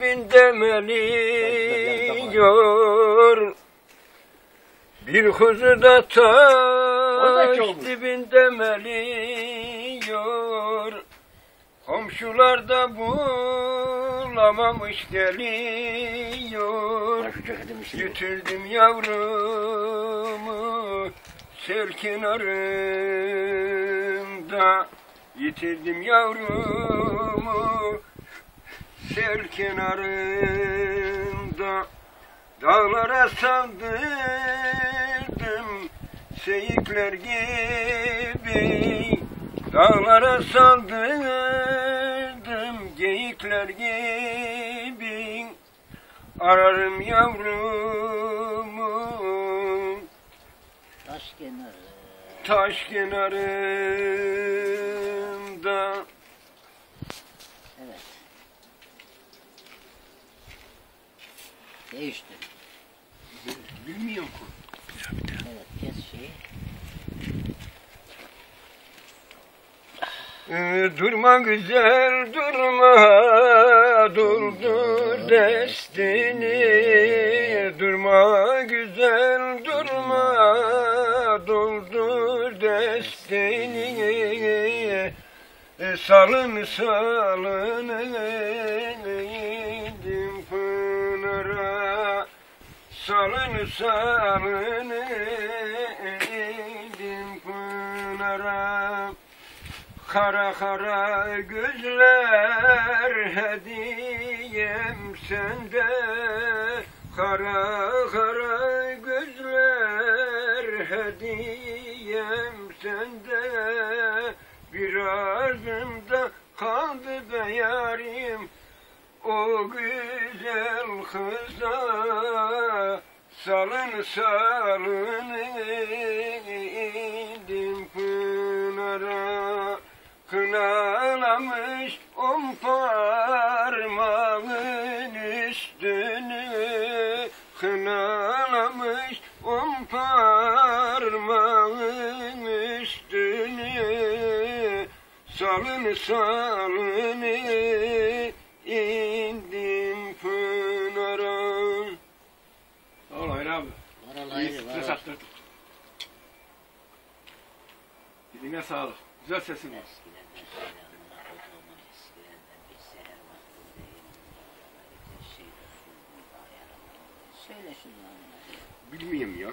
bin demeliyor Bir kuzu da Oradaki taş olmuş. dibinde meliyor Komşular da bulamamış geliyor. Götürdüm yavrumu sel kenarında Yitirdim yavrumu sel kenarında Dağlara saldırdım seyikler gibi Dağlara saldırdım geyikler gibi Ararım yavrumu. Taş kenarı. taş kenarında Evet. Değişti. Bilmiyorum ki. Evet kes şeyi. Durma güzel durma durdur destini Durma güzel durma doldur destini Salın salın eğildim pınara Salın salın eğildim pınara Kara kara gözler hediyem sende. Kara kara gözler hediyem sende. Bir arzumda kaldı be yarim o güzel kıza Salın salın eğildim pınara. Kınalamış on parmağın üstünü. Kınalamış on parmağın üstünü. Salın salın indim pınara Hayri abi. Varal İyi ayrı stres attırdık. Diline sağlık. Güzel sesin var. Söyle şunu. Bilmiyorum ya.